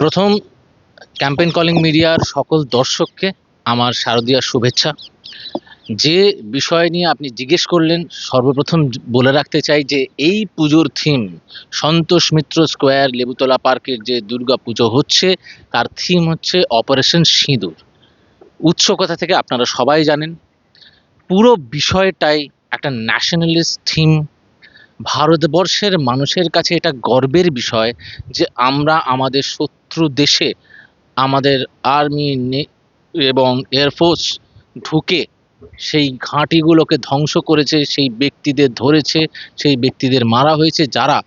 প্রথম campaign calling মিডিয়ার সকল দর্শককে আমার শারদীয়ার শুভেচ্ছা। যে বিষয় নিয়ে আপনি জিজ্ঞেস করলেন, সর্বপ্রথম বলে রাখতে চাই যে এই পুজোর থিম সন্তোষ মিত্র স্কোয়ার লেবুতলা পার্কের যে দুর্গা পুজো হচ্ছে, তার থিম হচ্ছে অপারেশন সিঁদুর। উৎস কথা থেকে আপনারা সবাই জানেন, পুরো বিষয়টাই একটা ন্যাশনালিস্ট থিম ভারতবর্ষের মানুষের কাছে এটা গর্বের বিষয় যে আমরা আমাদের শত্রু দেশে আমাদের আর্মি এবং এয়ারফোর্স ঢুকে সেই ঘাঁটিগুলোকে ধ্বংস করেছে, সেই ব্যক্তিদের ধরেছে, সেই ব্যক্তিদের মারা হয়েছে, যারা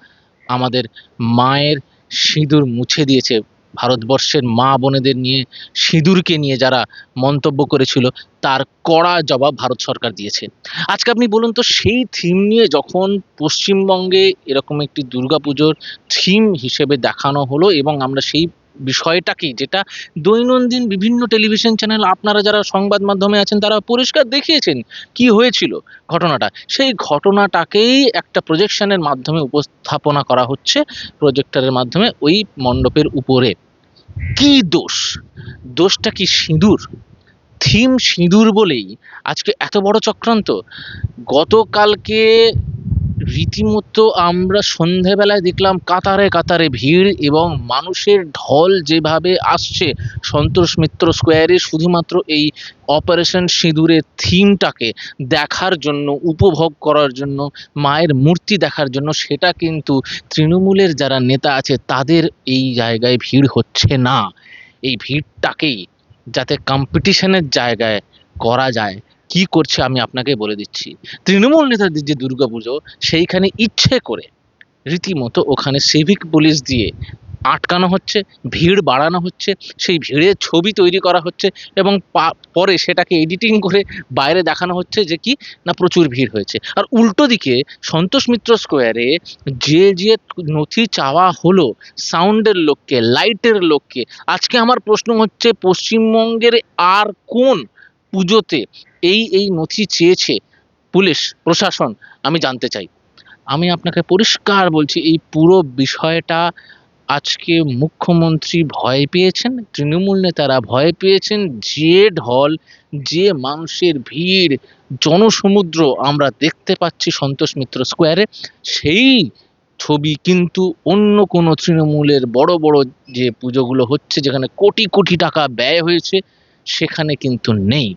আমাদের মায়ের সিঁদুর মুছে দিয়েছে। ভারতবর্ষের মা বোনেদের নিয়ে সিঁদুরকে নিয়ে যারা মন্তব্য করেছিল, তার কড়া জবাব ভারত সরকার দিয়েছে। আজকে আপনি বলুন তো, সেই থিম নিয়ে যখন পশ্চিমবঙ্গে এরকম একটি দুর্গাপুজোর থিম হিসেবে দেখানো হলো এবং আমরা সেই বিষয়টাকেই যেটা দৈনন্দিন বিভিন্ন টেলিভিশন চ্যানেল আপনারা যারা সংবাদ মাধ্যমে আছেন, তারা পরিষ্কার দেখিয়েছেন কি হয়েছিল ঘটনাটা। সেই ঘটনাটাকেই একটা প্রজেকশনের মাধ্যমে উপস্থাপনা করা হচ্ছে প্রজেক্টরের মাধ্যমে ওই মণ্ডপের উপরে। কি দোষ? দোষটা কি সিঁদুর? থিম সিঁদুর বলেই আজকে এত বড় চক্রান্ত। গতকালকে রীতিমতো আমরা সন্ধেবেলায় দেখলাম কাতারে কাতারে ভিড় এবং মানুষের ঢল যেভাবে আসছে সন্তোষ মিত্র স্কোয়ারে শুধুমাত্র এই অপারেশন সিঁদুরের থিমটাকে দেখার জন্য, উপভোগ করার জন্য, মায়ের মূর্তি দেখার জন্য, সেটা কিন্তু তৃণমূলের যারা নেতা আছে তাদের এই জায়গায় ভিড় হচ্ছে না। এই ভিড়টাকেই যাতে কম্পিটিশনের জায়গায় করা যায়। কি করছে আমি আপনাকে বলে দিচ্ছি। তৃণমূল নেতাদের যে দুর্গাপুজো, সেইখানে ইচ্ছে করে রীতিমতো ওখানে সিভিক পুলিশ দিয়ে আটকানো হচ্ছে, ভিড় বাড়ানো হচ্ছে, সেই ভিড়ের ছবি তৈরি করা হচ্ছে এবং পরে সেটাকে এডিটিং করে বাইরে দেখানো হচ্ছে যে কি, না প্রচুর ভিড় হয়েছে। আর উল্টো দিকে সন্তোষ মিত্র স্কোয়ারে যে যে নথি চাওয়া হলো সাউন্ডের লোককে লাইটের লোককে, আজকে আমার প্রশ্ন হচ্ছে পশ্চিমবঙ্গের আর কোন পুজোতে এই এই নথি চেয়েছে পুলিশ, প্রশাসন, আমি জানতে চাই। আমি আপনাকে পরিষ্কার বলছি, এই পুরো বিষয়টা আজকে মুখ্যমন্ত্রী ভয় পেয়েছেন, তৃণমূল নেতারা ভয় পেয়েছেন যে ঢল যে মানুষের ভিড়, জনসমুদ্র আমরা দেখতে পাচ্ছি সন্তোষ মিত্র স্কোয়ারে, সেই ছবি কিন্তু অন্য কোনো তৃণমূলের বড় বড় যে পুজোগুলো হচ্ছে, যেখানে কোটি কোটি টাকা ব্যয় হয়েছে সেখানে কিন্তু নেই।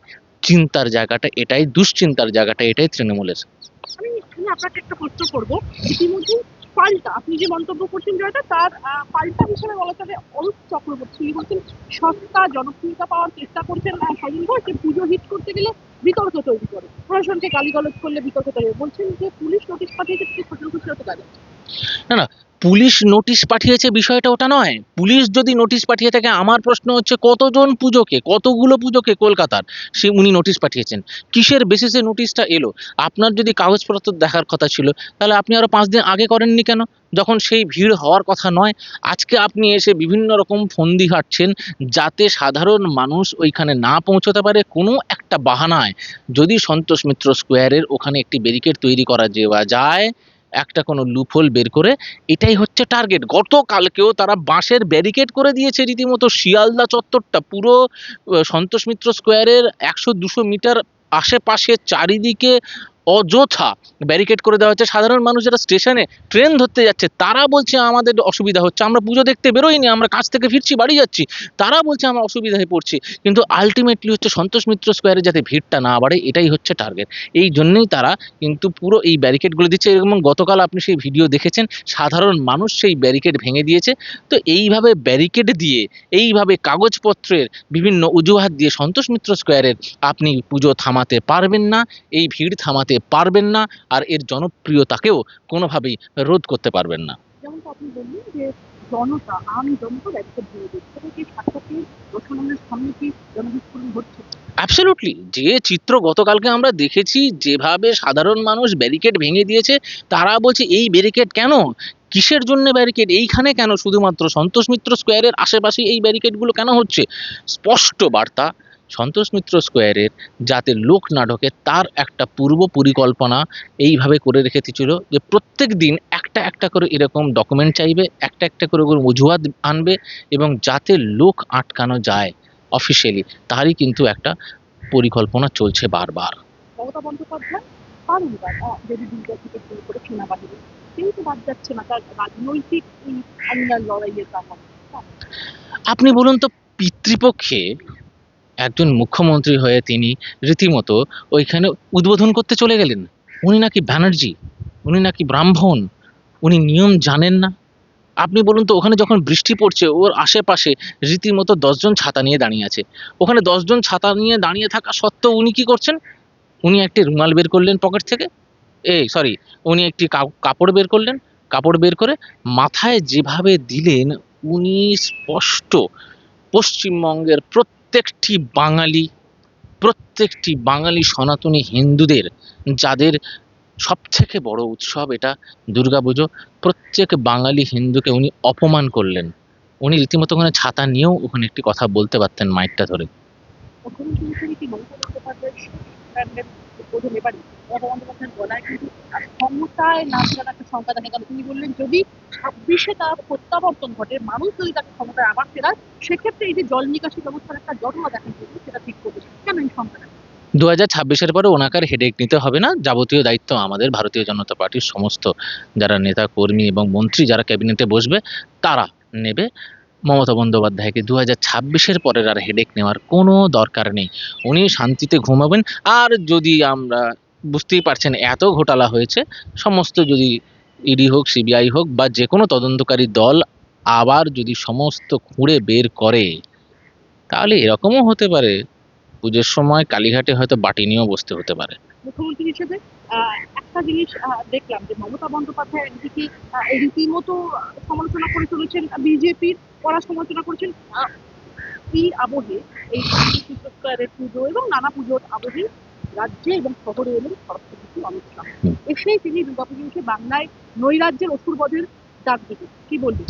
চিন্তার জায়গাটা এটাই দুশ্চিন্তার জায়গাটা এটাই তৃণমূলের। আমি আপনাকে একটা প্রশ্ন করব। ইতিমধ্যে পাল্টা আপনি যে মন্তব্য করছেন জয়টা তার পাল্টা হিসেবে বলা যাবে অরূপ চক্রবর্তী। তিনি বলছেন সস্তা জনপ্রিয়তা পাওয়ার চেষ্টা করছেন স্বাধীন ঘোষ যে পুজো হিট করতে গেলে বিতর্ক তৈরি করে। প্রশাসনকে গালিগালাজ করলে বিতর্ক তৈরি বলছেন যে পুলিশ নোটিশ পাঠিয়েছে খুশি হতে পারে পুলিশ নোটিশ পাঠিয়েছে বিষয়টা ওটা নয়। পুলিশ যদি নোটিশ পাঠিয়ে থাকে, আমার প্রশ্ন হচ্ছে কতজন পুজোকে, কতগুলো পুজোকে কলকাতার, সে উনি নোটিশ পাঠিয়েছেন। কিসের বেসিসে নোটিশটা এলো? আপনার যদি কাগজপত্র দেখার কথা ছিল, তাহলে আপনি আরও পাঁচ দিন আগে করেননি কেন? যখন সেই ভিড় হওয়ার কথা নয়, আজকে আপনি এসে বিভিন্ন রকম ফন্দি হাঁটছেন যাতে সাধারণ মানুষ ওইখানে না পৌঁছতে পারে কোনো একটা বাহানায়। যদি সন্তোষ মিত্র স্কোয়ারের ওখানে একটি ব্যারিকেড তৈরি করা যাওয়া যায় একটা কোনো লুফোল বের করে, এটাই হচ্ছে টার্গেট গতকালকেও তারা বাঁশের ব্যারিকেড করে দিয়েছে রীতিমতো, শিয়ালদা চত্বরটা পুরো সন্তোষ মিত্র স্কোয়ারের একশো দুশো মিটার আশেপাশে চারিদিকে অযথা ব্যারিকেড করে দেওয়া হচ্ছে। সাধারণ মানুষ যারা স্টেশনে ট্রেন ধরতে যাচ্ছে, তারা বলছে আমাদের অসুবিধা হচ্ছে। আমরা পুজো দেখতে বেরোইনি, আমরা কাজ থেকে ফিরছি, বাড়ি যাচ্ছি। তারা বলছে আমরা অসুবিধায় পড়ছি। কিন্তু আলটিমেটলি হচ্ছে সন্তোষ মিত্র স্কোয়ারে যাতে ভিড়টা না বাড়ে, এটাই হচ্ছে টার্গেট এই জন্যেই তারা কিন্তু পুরো এই ব্যারিকেডগুলো দিচ্ছে। এবং গতকাল আপনি সেই ভিডিও দেখেছেন, সাধারণ মানুষ সেই ব্যারিকেড ভেঙে দিয়েছে। তো এইভাবে ব্যারিকেড দিয়ে, এইভাবে কাগজপত্রের বিভিন্ন অজুহাত দিয়ে সন্তোষ মিত্র স্কোয়ারের আপনি পুজো থামাতে পারবেন না। এই ভিড় থামাতে পারবেন না আর এর জনপ্রিয়তাকেও কোনোভাবেই রোধ করতে পারবেন না। যেমন আপনি বললেন যে জনতা আম জনতা ব্যারিকেড দিয়ে দিচ্ছে। কি ছাত্রকে রোশনালের সামনে কি জনবিস্ফোরণ হচ্ছে অ্যাবসলিউটলি যে চিত্র গতকালকে আমরা দেখেছি যেভাবে সাধারণ মানুষ ব্যারিকেড ভেঙে দিয়েছে তারা বলছে এই ব্যারিকেড কেন? কিসের জন্য ব্যারিকেড এইখানে কেন? শুধুমাত্র সন্তোষ মিত্র স্কোয়ারের আশেপাশে এই ব্যারিকেডগুলো কেন হচ্ছে? স্পষ্ট বার্তা সন্তোষ মিত্র স্কোয়ারের যাতে লোক না ঢোকে তার একটা পূর্ব পরিকল্পনা এইভাবে করে রেখেছিল যে প্রত্যেক দিন একটা একটা করে এরকম ডকুমেন্ট চাইবে একটা একটা করে ওর অজুহাত আনবে এবং যাতে লোক আটকানো যায় অফিসিয়ালি তারই কিন্তু একটা পরিকল্পনা চলছে বারবার। করে কারণে। আপনি বলুন তো পিতৃপক্ষে একজন মুখ্যমন্ত্রী হয়ে তিনি রীতিমতো ওইখানে উদ্বোধন করতে চলে গেলেন। উনি নাকি ব্যানার্জি, উনি নাকি ব্রাহ্মণ, উনি নিয়ম জানেন না। আপনি বলুন তো, ওখানে যখন বৃষ্টি পড়ছে, ওর আশেপাশে রীতিমতো দশজন ছাতা নিয়ে দাঁড়িয়ে আছে। ওখানে দশজন ছাতা নিয়ে দাঁড়িয়ে থাকা সত্ত্বেও উনি কি করছেন? উনি একটি রুমাল বের করলেন পকেট থেকে। এই সরি উনি একটি কাপড় বের করলেন। কাপড় বের করে মাথায় যেভাবে দিলেন, উনি স্পষ্ট পশ্চিমবঙ্গের প্রত্যেকটি বাঙালি প্রত্যেকটি বাঙালি সনাতনী হিন্দুদের যাদের সবথেকে বড় উৎসব এটা দুর্গাপুজো, প্রত্যেক বাঙালি হিন্দুকে উনি অপমান করলেন। উনি রীতিমতো ওখানে ছাতা নিয়েও ওখানে একটি কথা বলতে পারতেন মাইকটা ধরে। হিসেবে কি মমতা বন্দ্যোপাধ্যায়ের গলায় কিন্তু ক্ষমতায় না ফেরার একটা সংখ্যা দেখা গেল তিনি বললেন, যদি ছাব্বিশে তার প্রত্যাবর্তন ঘটে, মানুষ যদি তাকে ক্ষমতায় আবার ফেরায়, সেক্ষেত্রে এই যে জল নিকাশি ব্যবস্থার একটা জটলা দেখা দিয়েছে, সেটা ঠিক করবে। কেন এই সংখ্যাটা দু হাজার ছাব্বিশের পরে ওনাকে হেডেক নিতে হবে না। যাবতীয় দায়িত্ব আমাদের, ভারতীয় জনতা পার্টির সমস্ত যারা নেতা, কর্মী এবং মন্ত্রী যারা ক্যাবিনেটে বসবে, তারা নেবে। মমতা বন্দ্যোপাধ্যায়কে দু হাজার ছাব্বিশের পরের আর হেডেক নেওয়ার কোনো দরকার নেই। উনি শান্তিতে ঘুমাবেন, আর যদি আমরা বুঝতেই পারছেন এত ঘোটালা হয়েছে, সমস্ত যদি ইডি হোক সিবিআই হোক, বা যে কোনো তদন্তকারী দল আবার যদি সমস্ত খুঁড়ে বের করে, তাহলে এরকমও হতে পারে। পুজোর সময় কালীঘাটে হয়তো বাটি নিয়েও বসতে হতে পারে। মুখ্যমন্ত্রী হিসেবে একটা জিনিস দেখলাম যে মমতা বন্দ্যোপাধ্যায় একদিকে রীতিমতো সমালোচনা করে চলেছেন বিজেপির কড়া সমালোচনা করেছেন এই আবহে এই স্কোয়ারের পুজো এবং নানা পুজোর আবহে রাজ্যে এবং শহরে এলেন স্বরাষ্ট্রমন্ত্রী অমিত শাহ। এসেই তিনি দুর্গাপুজো এসে বাংলায় নৈরাজ্যের অসুরবধের ডাক দিলেন। কি বলবেন?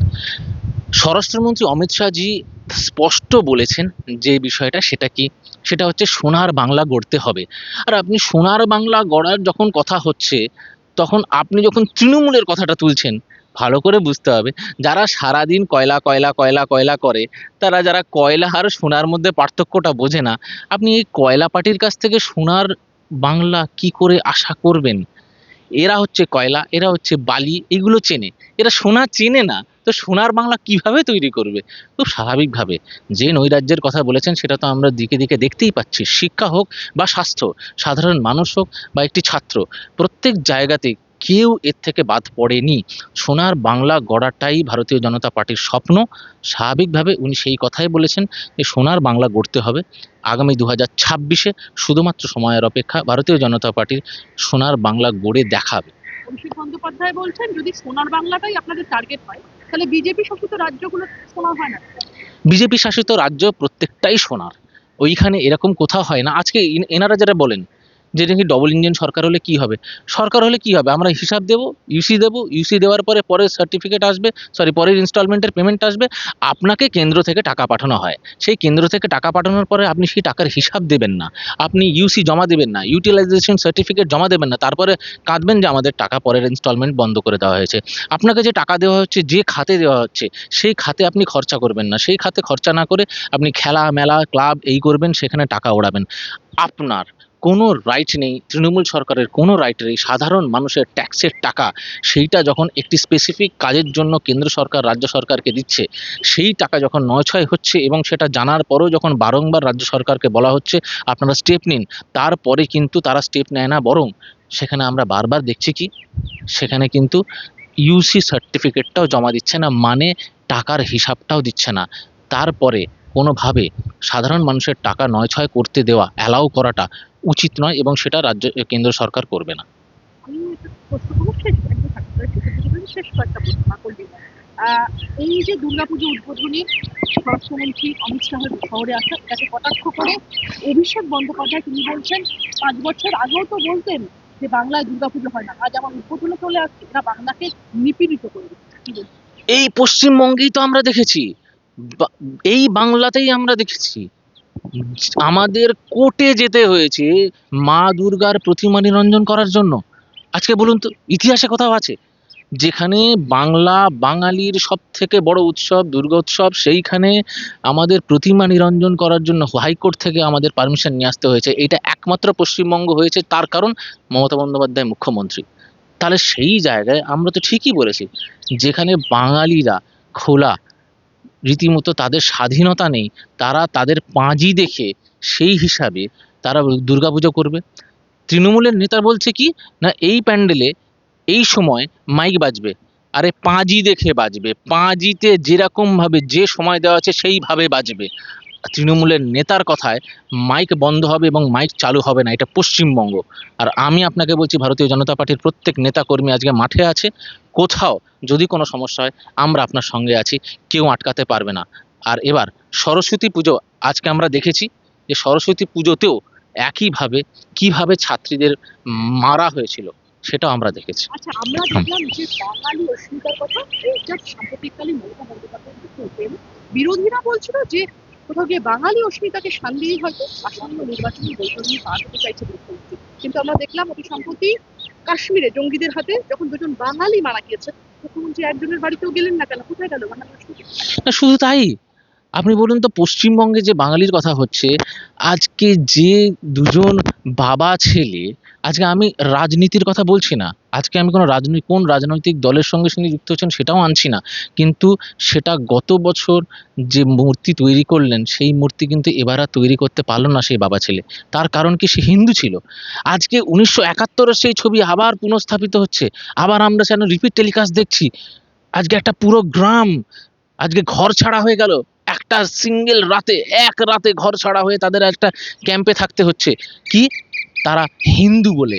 স্বরাষ্ট্রমন্ত্রী অমিত শাহজি স্পষ্ট বলেছেন যে বিষয়টা সেটা কি? সেটা হচ্ছে সোনার বাংলা গড়তে হবে। আর আপনি সোনার বাংলা গড়ার যখন কথা হচ্ছে, তখন আপনি যখন তৃণমূলের কথাটা তুলছেন, ভালো করে বুঝতে হবে, যারা সারাদিন কয়লা কয়লা কয়লা কয়লা করে, তারা যারা কয়লা আর সোনার মধ্যে পার্থক্যটা বোঝে না, আপনি এই কয়লা পার্টির কাছ থেকে সোনার বাংলা কি করে আশা করবেন? এরা হচ্ছে কয়লা, এরা হচ্ছে বালি, এগুলো চেনে। এরা সোনা চেনে না তো সোনার বাংলা কীভাবে তৈরি করবে? খুব স্বাভাবিকভাবে। যে নৈরাজ্যের কথা বলেছেন, সেটা তো আমরা দিকে দিকে দেখতেই পাচ্ছি। শিক্ষা হোক বা স্বাস্থ্য, সাধারণ মানুষ হোক বা একটি ছাত্র, প্রত্যেক জায়গাতে কেউ এর থেকে বাদ পড়েনি। সোনার বাংলা গড়াটাই ভারতীয় জনতা পার্টির স্বপ্ন। স্বাভাবিকভাবে উনি সেই কথাই বলেছেন যে সোনার বাংলা গড়তে হবে। আগামী দু হাজার ছাব্বিশে শুধুমাত্র সময়ের অপেক্ষা ভারতীয় জনতা পার্টির সোনার বাংলা গড়ে দেখাবে। অভিষেক বন্দ্যোপাধ্যায় বলছেন, যদি সোনার বাংলাটাই আপনাদের টার্গেট হয় তাহলে বিজেপি শাসিত রাজ্যগুলো শোনা হয় না। বিজেপি শাসিত রাজ্য প্রত্যেকটাই সোনার ওইখানে এরকম কোথাও হয় না। আজকে এনারা যারা বলেন যে নাকি ডবল ইঞ্জিন সরকার হলে কি হবে? সরকার হলে কি হবে? আমরা হিসাব দেব ইউসি দেব ইউসি দেওয়ার পরে পরের সার্টিফিকেট আসবে সরি পরের ইনস্টলমেন্টের পেমেন্ট আসবে, আপনাকে কেন্দ্র থেকে টাকা পাঠানো হয়। সেই কেন্দ্র থেকে টাকা পাঠানোর পরে আপনি সেই টাকার হিসাব দেবেন না। আপনি ইউসি জমা দেবেন না ইউটিলাইজেশন সার্টিফিকেট জমা দেবেন না, তারপরে কাঁদবেন যে আমাদের টাকা পরের ইনস্টলমেন্ট বন্ধ করে দেওয়া হয়েছে। আপনাকে যে টাকা দেওয়া হচ্ছে, যে খাতে দেওয়া হচ্ছে, সেই খাতে আপনি খরচা করবেন না। সেই খাতে খরচা না করে আপনি খেলা, মেলা, ক্লাব এই করবেন, সেখানে টাকা ওড়াবেন। আপনার কোনো রাইট নেই, তৃণমূল সরকারের কোনো রাইট নেই, সাধারণ মানুষের ট্যাক্সের টাকা, সেইটা যখন একটি স্পেসিফিক কাজের জন্য কেন্দ্র সরকার, রাজ্য সরকারকে দিচ্ছে, সেই টাকা যখন নয়ছয় হচ্ছে এবং সেটা জানার পরেও যখন বারংবার রাজ্য সরকারকে বলা হচ্ছে, আপনারা স্টেপ নিন, তারপরে কিন্তু তারা স্টেপ নেয় না, বরং সেখানে আমরা বারবার দেখছি কি, সেখানে কিন্তু ইউসি সার্টিফিকেটটাও জমা দিচ্ছে না মানে টাকার হিসাবটাও দিচ্ছে না, তারপরে কোনোভাবে সাধারণ মানুষের টাকা নয় ছয় করতে দেওয়া অ্যালাউ করাটা উচিত নয় এবং সেটা রাজ্য কেন্দ্র সরকার করবে না। এই যে দুর্গাপুজো উদ্বোধনী স্বরাষ্ট্রমন্ত্রী অমিত শাহের শহরে আসা তাকে কটাক্ষ করে অভিষেক বন্দ্যোপাধ্যায় তিনি বলছেন পাঁচ বছর আগেও তো বলতেন যে বাংলায় দুর্গাপুজো হয় না আজ আমার উদ্বোধনে চলে আসছে এরা বাংলাকে নিপীড়িত করে এই পশ্চিমবঙ্গেই তো আমরা দেখেছি এই বাংলাতেই আমরা দেখেছি আমাদের কোর্টে যেতে হয়েছে মা দুর্গার প্রতিমা নিরঞ্জন করার জন্য। আজকে বলুন তো, ইতিহাসে কোথাও আছে? যেখানে বাংলা, বাঙালির সব থেকে বড় উৎসব দুর্গোৎসব সেইখানে আমাদের প্রতিমা নিরঞ্জন করার জন্য হাইকোর্ট থেকে আমাদের পারমিশন নিয়ে আসতে হয়েছে। এটা একমাত্র পশ্চিমবঙ্গ হয়েছে, তার কারণ মমতা বন্দ্যোপাধ্যায় মুখ্যমন্ত্রী। তাহলে সেই জায়গায় আমরা তো ঠিকই বলেছি, যেখানে বাঙালিরা খোলা রীতিমতো তাদের স্বাধীনতা নেই, তারা তাদের পাঁজি দেখে সেই হিসাবে তারা দুর্গাপুজো করবে। তৃণমূলের নেতা বলছে কি, না, এই প্যান্ডেলে এই সময় মাইক বাজবে, আরে পাঁজি দেখে বাজবে, পাঁজিতে যেরকমভাবে যে সময় দেওয়া আছে সেইভাবে বাজবে। তৃণমূলের নেতার কথায় মাইক বন্ধ হবে এবং মাইক চালু হবে না, এটা পশ্চিমবঙ্গ। আর আমি আপনাকে বলছি, ভারতীয় জনতা পার্টির প্রত্যেক নেতাকর্মী আজকে মাঠে আছে কোথাও যদি কোনো সমস্যা হয়, আমরা আপনার সঙ্গে আছি, কেউ আটকাতে পারবে না। আর এবার সরস্বতী পুজো, আজকে আমরা দেখেছি যে সরস্বতী পুজোতেও একইভাবে কীভাবে ছাত্রীদের মারা হয়েছিল, সেটাও আমরা দেখেছি। আচ্ছা। বিরোধীরা বলছিল যে কোথাও গিয়ে বাঙালি অস্মিতাকে হয়তো আসন্ন নির্বাচনী বৈঠকে হতে চাইছে কিন্তু আমরা দেখলাম অতি সম্প্রতি কাশ্মীরে জঙ্গিদের হাতে যখন দুজন বাঙালি মারা গিয়েছে মুখ্যমন্ত্রী একজনের বাড়িতেও গেলেন না কেন? কোথায় গেল? বাঙালি শুধু তাই। আপনি বলুন তো, পশ্চিমবঙ্গে যে বাঙালির কথা হচ্ছে, আজকে যে দুজন বাবা ছেলে, আজকে আমি রাজনীতির কথা বলছি না, আজকে আমি কোনো রাজনৈতিক কোন রাজনৈতিক দলের সঙ্গে তিনি যুক্ত হচ্ছেন সেটাও আনছি না, কিন্তু সেটা গত বছর যে মূর্তি তৈরি করলেন, সেই মূর্তি কিন্তু এবার আর তৈরি করতে পারল না সেই বাবা ছেলে, তার কারণ কি সে হিন্দু ছিল? আজকে উনিশশো একাত্তরের সেই ছবি আবার পুনঃস্থাপিত হচ্ছে, আবার আমরা যেন রিপিট টেলিকাস্ট দেখছি, আজকে একটা পুরো গ্রাম, আজকে ঘর ছাড়া হয়ে গেল একটা সিঙ্গেল রাতে, এক রাতে ঘর ছাড়া হয়ে তাদের একটা ক্যাম্পে থাকতে হচ্ছে। কি? তারা হিন্দু বলে।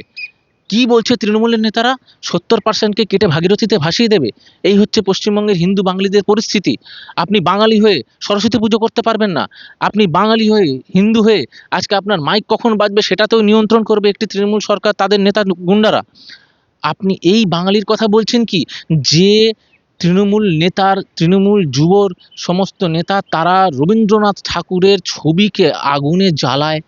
কি বলছে তৃণমূলের নেতারা? সত্তর পার্সেন্টকে কেটে ভাগীরথীতে ভাসিয়ে দেবে। এই হচ্ছে পশ্চিমবঙ্গের হিন্দু বাঙালিদের পরিস্থিতি। আপনি বাঙালি হয়ে সরস্বতী পুজো করতে পারবেন না। আপনি বাঙালি হয়ে হিন্দু হয়ে আজকে আপনার মাইক কখন বাজবে সেটাতেও নিয়ন্ত্রণ করবে একটি তৃণমূল সরকার, তাদের নেতা গুন্ডারা। আপনি এই বাঙালির কথা বলছেন কি? যে তৃণমূল নেতার, তৃণমূল যুবর সমস্ত নেতা, তারা রবীন্দ্রনাথ ঠাকুরের ছবিকে আগুনে জ্বালায়।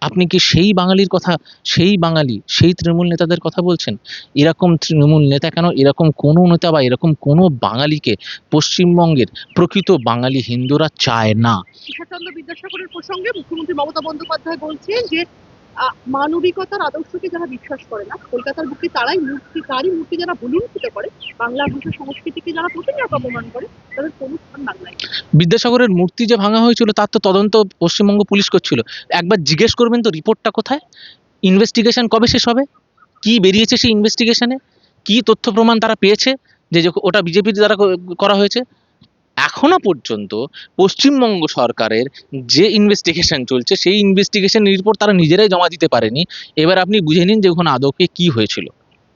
আপনি কি সেই বাঙালির কথা, সেই বাঙালি, সেই তৃণমূল নেতাদের কথা বলছেন? এরকম তৃণমূল নেতা কেন, এরকম কোনো নেতা বা এরকম কোনো বাঙালিকে পশ্চিমবঙ্গের প্রকৃত বাঙালি হিন্দুরা চায় না? ঈশ্বরচন্দ্র বিদ্যাসাগরের প্রসঙ্গে মুখ্যমন্ত্রী মমতা বন্দ্যোপাধ্যায় বলছেন যে মানবিকতার আদর্শকে যারা বিশ্বাস করে না, কলকাতার বুকে তারাই মূর্তি, তারই মূর্তি যারা বলিউঠিত করে, বাংলা ভাষা সংস্কৃতিকে যারা প্রতিনিয়ত অপমান করে, তাদের কোনো স্থান বাংলায় বিদ্যাসাগরের মূর্তি যে ভাঙা হয়েছিল, তার তো তদন্ত পশ্চিমবঙ্গ পুলিশ করছিল। একবার জিজ্ঞেস করবেন তো, রিপোর্টটা কোথায়? ইনভেস্টিগেশন কবে শেষ হবে? কি বেরিয়েছে সেই ইনভেস্টিগেশনে? কি তথ্য প্রমাণ তারা পেয়েছে? যে ওটা বিজেপির দ্বারা করা হয়েছে? এখনও পর্যন্ত পশ্চিমবঙ্গ সরকারের যে ইনভেস্টিগেশন চলছে সেই ইনভেস্টিগেশন রিপোর্ট তারা নিজেরাই জমা দিতে পারেনি। এবার আপনি বুঝে নিন যে ওখানে আদৌকে কি হয়েছিল।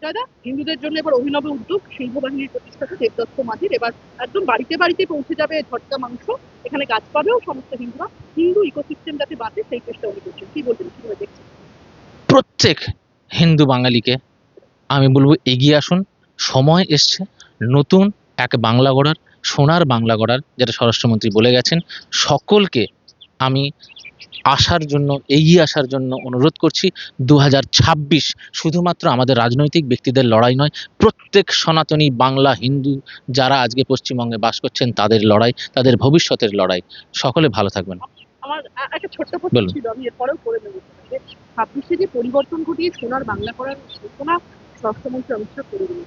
দাদা হিন্দুদের জন্য এবার অভিনব উদ্যোগ সিংহ বাহিনীর প্রতিষ্ঠাতা দেবদত্ত মাঝির। এবার একদম বাড়িতে বাড়িতে পৌঁছে যাবে ঝটকা মাংস এখানে গাছ পাবেও সমস্ত হিন্দুরা। হিন্দু ইকোসিস্টেম যাতে বাঁচে সেই চেষ্টা উনি করছেন। কি বলবেন কীভাবে দেখছেন? প্রত্যেক হিন্দু বাঙালিকে আমি বলব এগিয়ে আসুন। সময় এসছে। নতুন এক বাংলা গড়ার সোনার বাংলা গড়ার যেটা স্বরাষ্ট্রমন্ত্রী বলে গেছেন সকলকে আমি আসার জন্য এগিয়ে আসার জন্য অনুরোধ করছি দু হাজার ছাব্বিশ শুধুমাত্র আমাদের রাজনৈতিক ব্যক্তিদের লড়াই নয় প্রত্যেক সনাতনী বাংলা হিন্দু যারা আজকে পশ্চিমবঙ্গে বাস করছেন তাদের লড়াই তাদের ভবিষ্যতের লড়াই। সকলে ভালো থাকবেন। আমার একটা ছোট্ট প্রশ্ন বলুন। ছিল আমি এরপরেও করে নেব। ছাব্বিশে যে পরিবর্তন ঘটিয়ে সোনার বাংলা করার ঘোষণা স্বরাষ্ট্রমন্ত্রী অমিত শাহ করে দিলেন।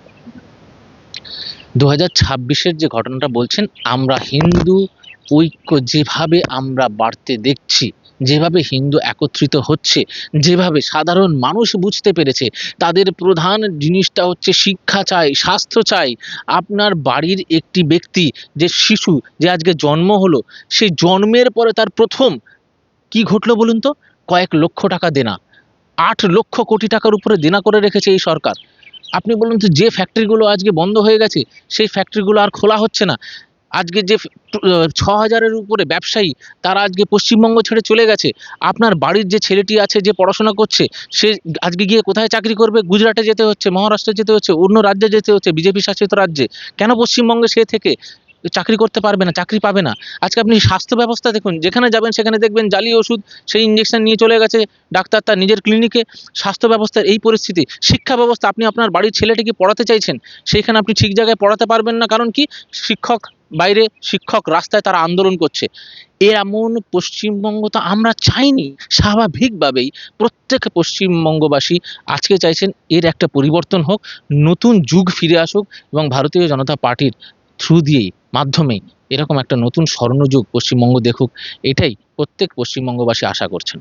দু হাজার ছাব্বিশের যে ঘটনাটা বলছেন, আমরা হিন্দু ঐক্য যেভাবে আমরা বাড়তে দেখছি, যেভাবে হিন্দু একত্রিত হচ্ছে, যেভাবে সাধারণ মানুষ বুঝতে পেরেছে, তাদের প্রধান জিনিসটা হচ্ছে শিক্ষা চাই, স্বাস্থ্য চাই। আপনার বাড়ির একটি ব্যক্তি, যে শিশু যে আজকে জন্ম হলো সেই জন্মের পরে তার প্রথম কি ঘটলো বলুন তো? কয়েক লক্ষ টাকা দেনা, আট লক্ষ কোটি টাকার উপরে দেনা করে রেখেছে এই সরকার। আপনি বলুন যে ফ্যাক্টরিগুলো আজকে বন্ধ হয়ে গেছে, সেই ফ্যাক্টরিগুলো আর খোলা হচ্ছে না। আজকে যে ছ হাজারের উপরে ব্যবসায়ী, তারা আজকে পশ্চিমবঙ্গ ছেড়ে চলে গেছে। আপনার বাড়ির যে ছেলেটি আছে, যে পড়াশোনা করছে, সে আজকে গিয়ে কোথায় চাকরি করবে? গুজরাটে যেতে হচ্ছে, মহারাষ্ট্রে যেতে হচ্ছে, অন্য রাজ্যে যেতে হচ্ছে, বিজেপি শাসিত রাজ্যে। কেন পশ্চিমবঙ্গে সে থেকে? চাকরি করতে পারবে না, চাকরি পাবে না। আজকে আপনি স্বাস্থ্য ব্যবস্থা দেখুন, যেখানে যাবেন সেখানে দেখবেন জালি ওষুধ, সেই ইঞ্জেকশন নিয়ে চলে গেছে ডাক্তার তার নিজের ক্লিনিকে স্বাস্থ্য ব্যবস্থার এই পরিস্থিতি, শিক্ষা ব্যবস্থা আপনি আপনার বাড়ির ছেলেটিকে পড়াতে চাইছেন? সেইখানে আপনি ঠিক জায়গায় পড়াতে পারবেন না, কারণ কি? শিক্ষক বাইরে, শিক্ষক রাস্তায় তারা আন্দোলন করছে। এমন পশ্চিমবঙ্গ তো আমরা চাইনি, স্বাভাবিকভাবেই প্রত্যেক পশ্চিমবঙ্গবাসী আজকে চাইছেন এর একটা পরিবর্তন হোক, নতুন যুগ ফিরে আসুক এবং ভারতীয় জনতা পার্টির থ্রু দিয়েই মাধ্যমে এরকম একটা নতুন স্বর্ণযুগ পশ্চিমবঙ্গ দেখুক এটাই প্রত্যেক পশ্চিমবঙ্গবাসী আশা করছেন।